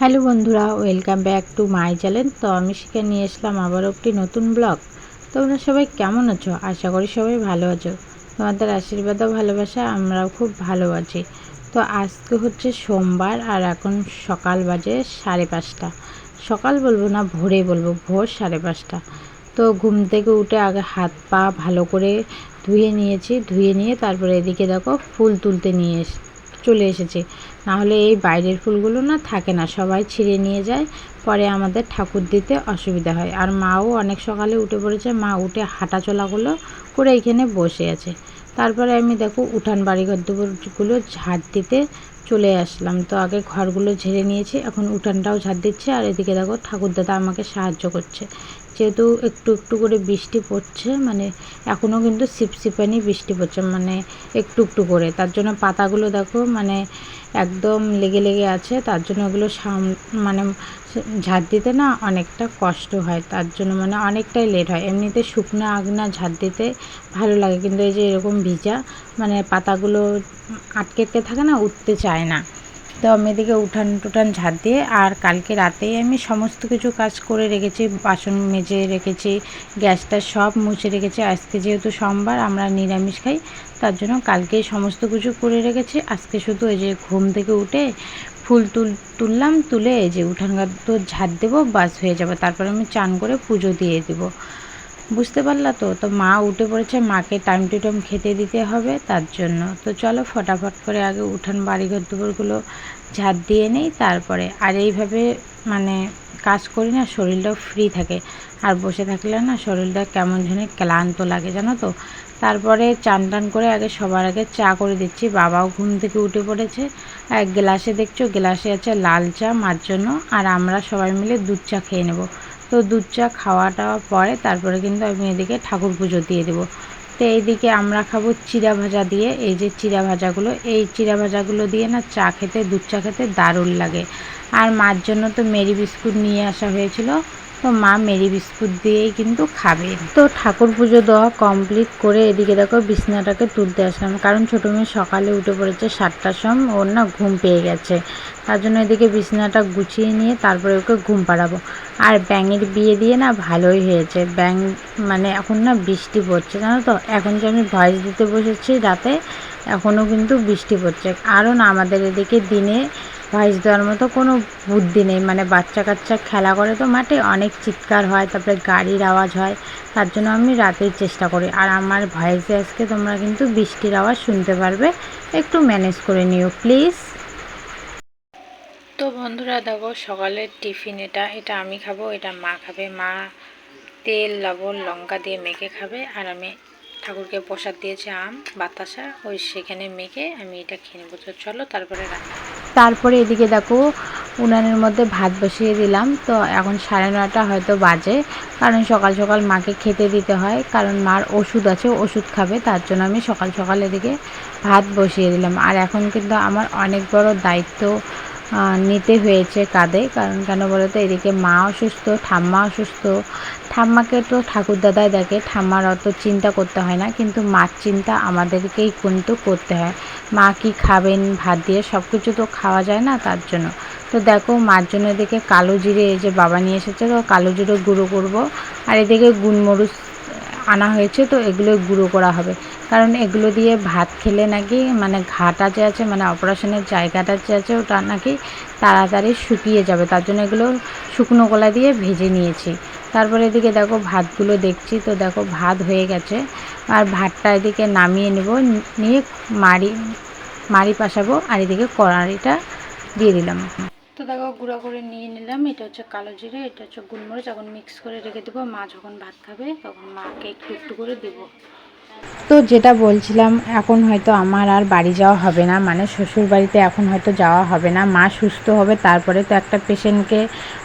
Hello বন্ধুরা, welcome back to my channel. তো আমি সেখানে নিয়ে এসলাম আবার একটি নতুন ব্লগ। তোমরা সবাই কেমন আছো? আশা করি সবাই ভালো আছো। তোমাদের আশীর্বাদ ভালোবাসা আমরাও খুব ভালো আছি। তো আজকে হচ্ছে সোমবার আর এখন সকাল বাজে সাড়ে পাঁচটা। সকাল বলব না, ভোরে বলব, ভোর সাড়ে পাঁচটা। তো ঘুম থেকে উঠে আগে হাত পা ভালো করে ধুয়ে নিয়েছি। ধুয়ে নিয়ে তারপরে এদিকে দেখো ফুল তুলতে নিয়ে এস চলে এসেছি। নাহলে এই বাইরের ফুলগুলো না থাকে না, সবাই ছিঁড়ে নিয়ে যায়, পরে আমাদের ঠাকুর দিতে অসুবিধা হয়। আর মাও অনেক সকালে উঠে পড়েছে, মা উঠে হাঁটা চলাগুলো করে এখানে বসে আছে। তারপরে আমি দেখো উঠান বাড়িঘর দুপুরগুলো ঝাড় দিতে চলে আসলাম। তো আগে ঘরগুলো ঝেড়ে নিয়েছি, এখন উঠানটাও ঝাড় দিচ্ছে, আর এদিকে দেখো ঠাকুর দাদা আমাকে সাহায্য করছে। যেহেতু একটু একটু করে বৃষ্টি পড়ছে মানে এখনও কিন্তু সিপসিপানি বৃষ্টি পড়ছে মানে একটু একটু করে। তার জন্য পাতাগুলো দেখো মানে একদম লেগে লেগে আছে। তার জন্য ওগুলো সাম মানে ঝাড় দিতে না অনেকটা কষ্ট হয়। তার জন্য মানে অনেকটাই লেট হয়। এমনিতে শুকনো আগনা ঝাড় দিতে ভালো লাগে। কিন্তু এই যে এরকম ভিজা মানে পাতাগুলো আটকে আটকে থাকে না, উঠতে চায় না। তো আমি এদিকে উঠান টুঠান ঝাড় দিয়ে আর কালকে রাতেই আমি সমস্ত কিছু কাজ করে রেখেছি, বাসন মেজে রেখেছি, গ্যাসটা সব মুছে রেখেছি। আজকে যেহেতু সোমবার, আমরা নিরামিষ খাই, তার জন্য কালকেই সমস্ত কিছু করে রেখেছি। আজকে শুধু এই যে ঘুম থেকে উঠে ফুল তুল তুললাম, তুলে এই যে উঠান তো ঝাড় দেবো বাস হয়ে যাবে। তারপরে আমি চান করে পুজো দিয়ে দেবো। বুঝতে পারলা তো? তো মা উঠে পড়েছে, মাকে টাইম টু টাইম খেতে দিতে হবে তার জন্য। তো চলো ফটাফট করে আগে উঠান বাড়িঘর দুপুরগুলো ঝাড় দিয়ে নেই, তারপরে আর এইভাবে মানে কাজ করি না, শরীরটাও ফ্রি থাকে। আর বসে থাকলে না শরীরটা কেমন যেন ক্লান্ত লাগে, জানো তো? তারপরে চান টান করে আগে সবার আগে চা করে দিচ্ছি। বাবাও ঘুম থেকে উঠে পড়েছে। এক গ্লাসে দেখছ, গ্লাসে আছে লাল চা, মার জন্য। আর আমরা সবাই মিলে দুধ চা খেয়ে নেব। তো দুধ চা খাওয়াটা পরে তারপরে কিন্তু আমি এদিকে ঠাকুর পুজো দিয়ে দেবো। তো এইদিকে আমরা খাব চিরা ভাজা দিয়ে, এই যে চিরা ভাজাগুলো, এই চিরা ভাজাগুলো দিয়ে না চা খেতে, দুধ চা খেতে দারুণ লাগে। আর মার জন্য তো মেরি বিস্কুট নিয়ে আসা হয়েছিল। তো মা মেরি বিস্কুট দিয়েই কিন্তু খাবে। তো ঠাকুর পুজো দেওয়া কমপ্লিট করে এদিকে দেখো বিছনাটাকে তুলতে আসলাম। কারণ ছোটো মেয়ে সকালে উঠে পড়েছে সাতটার সময়, ওর না ঘুম পেয়ে গেছে। তার জন্য এদিকে বিছনাটা গুছিয়ে নিয়ে তারপরে ওকে ঘুম পাড়াবো। আর ব্যাঙের বিয়ে দিয়ে না ভালোই হয়েছে। ব্যাঙ মানে এখন না বৃষ্টি পড়ছে, জানো তো? এখন যে আমি ভয়েস দিতে বসেছি রাতে, এখনও কিন্তু বৃষ্টি পড়ছে। কারণ আমাদের এদিকে দিনে ভয়েস দেওয়ার মতো কোনো বুদ্ধি নেই। মানে বাচ্চা কাচ্চা খেলা করে তো মাঠে অনেক চিৎকার হয়, তারপরে গাড়ির আওয়াজ হয়। তার জন্য আমি রাতের চেষ্টা করি। আর আমার ভয়েসে আজকে তোমরা কিন্তু বৃষ্টির আওয়াজ শুনতে পারবে। একটু ম্যানেজ করে নিও, প্লিজ। তো বন্ধুরা, দেখো সকালের টিফিন এটা। এটা আমি খাব, এটা মা খাবে। মা তেল, লবণ, লঙ্কা দিয়ে মেখে খাবে। আর আমি ঠাকুরকে প্রসাদ দিয়েছে, আম, বাতাসা, ওই সেখানে মেখে আমি এটা খেয়ে নেব। তো চলো তারপরে তারপরে এদিকে দেখো, উনানের মধ্যে ভাত বসিয়ে দিলাম। তো এখন সাড়ে নটা হয়তো বাজে, কারণ সকাল সকাল মাকে খেতে দিতে হয়, কারণ মার ওষুধ আছে ওষুধ খাবে, তার জন্য আমি সকাল সকাল এদিকে ভাত বসিয়ে দিলাম। আর এখন কিন্তু আমার অনেক বড় দায়িত্ব নিতে হয়েছে কাঁধে। কারণ কেন বলো বলতো, এদিকে মা অসুস্থ, ঠাম্মা অসুস্থ। ঠাম্মাকে তো ঠাকুরদাদাই দেখে, ঠাম্মার অত চিন্তা করতে হয় না। কিন্তু মার চিন্তা আমাদেরকেই কিন্তু করতে হয়। মা কি খাবেন, ভাত দিয়ে সব কিছু তো খাওয়া যায় না তার জন্য। তো দেখো, মার জন্য এদিকে কালো জিরে, এই যে বাবা নিয়ে এসেছে, তো কালো জিরে গুঁড়ো করব। আর এদিকে গুনমরুচ আনা হয়েছে, তো এগুলো গুঁড়ো করা হবে। কারণ এগুলো দিয়ে ভাত খেলে নাকি মানে ঘাটা যে আছে মানে অপারেশনের জায়গাটা যে আছে, ওটা নাকি তাড়াতাড়ি শুকিয়ে যাবে। তার জন্য এগুলো শুকনো কলা দিয়ে ভেজে নিয়েছি। তারপরে এদিকে দেখো ভাতগুলো দেখছি, তো দেখো ভাত হয়ে গেছে। আর ভাতটা এদিকে নামিয়ে নেব, নিয়ে মাড়ি মাড়ি পাশাবো, আর এদিকে কড়াইটা দিয়ে দিলাম। তো দেখো গুঁড়া করে নিয়ে নিলাম, এটা হচ্ছে কালো জিরে, এটা হচ্ছে গুলমরিচ। এখন মিক্স করে রেখে দেবো। মা যখন ভাত খাবে, তখন মাকে একটু একটু করে দেবো। তো যেটা বলছিলাম, এখন হয়তো আমার আর বাড়ি যাওয়া হবে না। মানে শ্বশুর বাড়িতে এখন হয়তো যাওয়া হবে না। মা সুস্থ হবে, তারপরে তো একটা পেশেন্টকে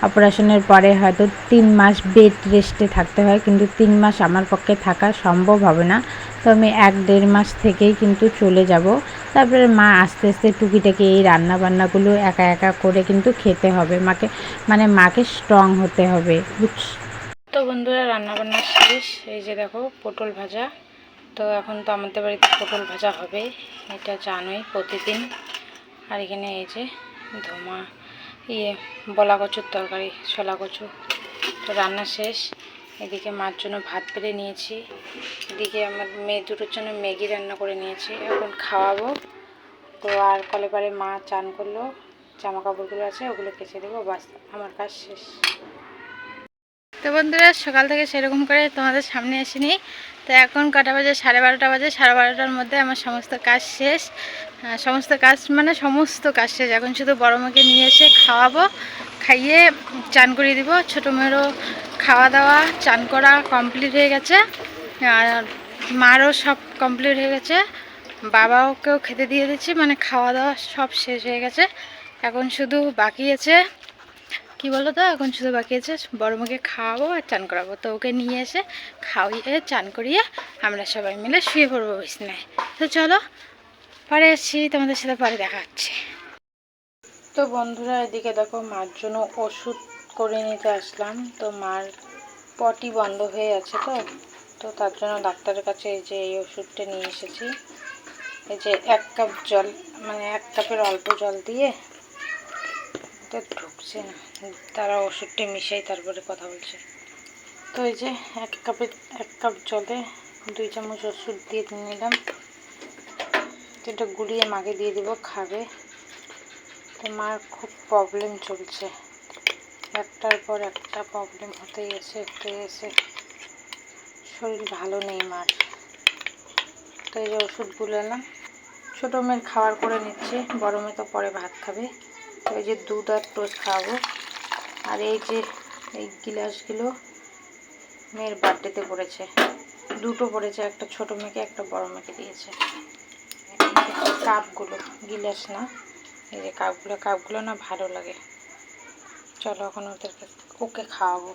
অপারেশনের পরে হয়তো তিন মাস বেড রেস্টে থাকতে হয়। কিন্তু তিন মাস আমার পক্ষে থাকা সম্ভব হবে না। তো আমি এক দেড় মাস থেকেই কিন্তু চলে যাব। তারপরে মা আস্তে আস্তে টুকিটাকি এই রান্না বান্নাগুলো একা একা করে কিন্তু খেতে হবে। মাকে মানে মাকে স্ট্রং হতে হবে। তো বন্ধুরা রান্না বান্না শেষ। এই যে দেখো, পটল ভাজা। তো এখন তো আমাদের বাড়িতে পটল ভাজা হবে এটা জানোই প্রতিদিন। আর এখানে এই যে ধোমা ইয়ে বলা কচুর তরকারি ছোলা কচু তো রান্না শেষ, এদিকে মার জন্য ভাত বেড়ে নিয়েছি। এদিকে আমার মেয়ে দুটোর জন্য ম্যাগি রান্না করে নিয়েছি, এখন খাওয়াবো। তো আর কলে পারে মা চান করল জামা কাপড়গুলো আছে, ওগুলো কেচে দেবো, বাস, আমার কাজ শেষ। তো বন্ধুরা, সকাল থেকে সেরকম করে তোমাদের সামনে আসিনি তো এখন কটা বাজে? সাড়ে বারোটা বাজে। সাড়ে বারোটার মধ্যে আমার সমস্ত কাজ শেষ। সমস্ত কাজ মানে সমস্ত কাজ শেষ। এখন শুধু বড় মাকে নিয়ে এসে খাওয়াবো, খাইয়ে চান করিয়ে দিব। ছোটো মেয়েরও খাওয়া দাওয়া, চান করা কমপ্লিট হয়ে গেছে। আর মারও সব কমপ্লিট হয়ে গেছে। বাবাকেও খেতে দিয়ে দিচ্ছি। মানে খাওয়া দাওয়া সব শেষ হয়ে গেছে। এখন শুধু বাকি আছে। কি বলো তো এখন শুধু বাকি আছে বড় মুখে খাওয়াবো আর চান করাবো। তো ওকে নিয়ে এসে খাওয়িয়ে চান করিয়ে আমরা সবাই মিলে শুয়ে পড়ব বিছনায়। তো চলো, পরে আসছি, তোমাদের সাথে পরে দেখা হচ্ছে। তো বন্ধুরা, এদিকে দেখো মার জন্য ওষুধ করে নিতে আসলাম। তো মার পটি বন্ধ হয়ে আছে তো। তো তার জন্য ডাক্তারের কাছে এই যে এই ওষুধটা নিয়ে এসেছি। এই যে এক কাপ জল মানে এক কাপের অল্প জল দিয়ে এটা ঢুকছে না। তারা ওষুধটা মিশাই তারপরে কথা বলছে। তো এই যে এক কাপের এক কাপ জলে দুই চামচ ওষুধ দিয়ে নিলাম। তো এটা গুলিয়ে মাকে দিয়ে দেবো, খাবে। তো মার খুব প্রবলেম চলছে। একটার পর একটা প্রবলেম হতেই আছে হতেই আছে। শরীর ভালো নেই মার। তো এই যে ওষুধগুলো এলাম। ছোটো মেয়ের খাবার করে নিচ্ছে মেয়ে তো পরে ভাত খাবে। তো এই যে দুধ আর টোস্ট খাওয়াবো আর এই যে এই গিলাসগুলো মেয়ের বার্থডেতে পড়েছে। দুটো পড়েছে, একটা ছোট মেয়েকে, একটা বড় মেয়েকে দিয়েছে। কাপগুলো, গিলাস না। এই যে কাপগুলো কাপগুলো না ভালো লাগে। চলো এখন ওদেরকে, ওকে খাওয়াবো।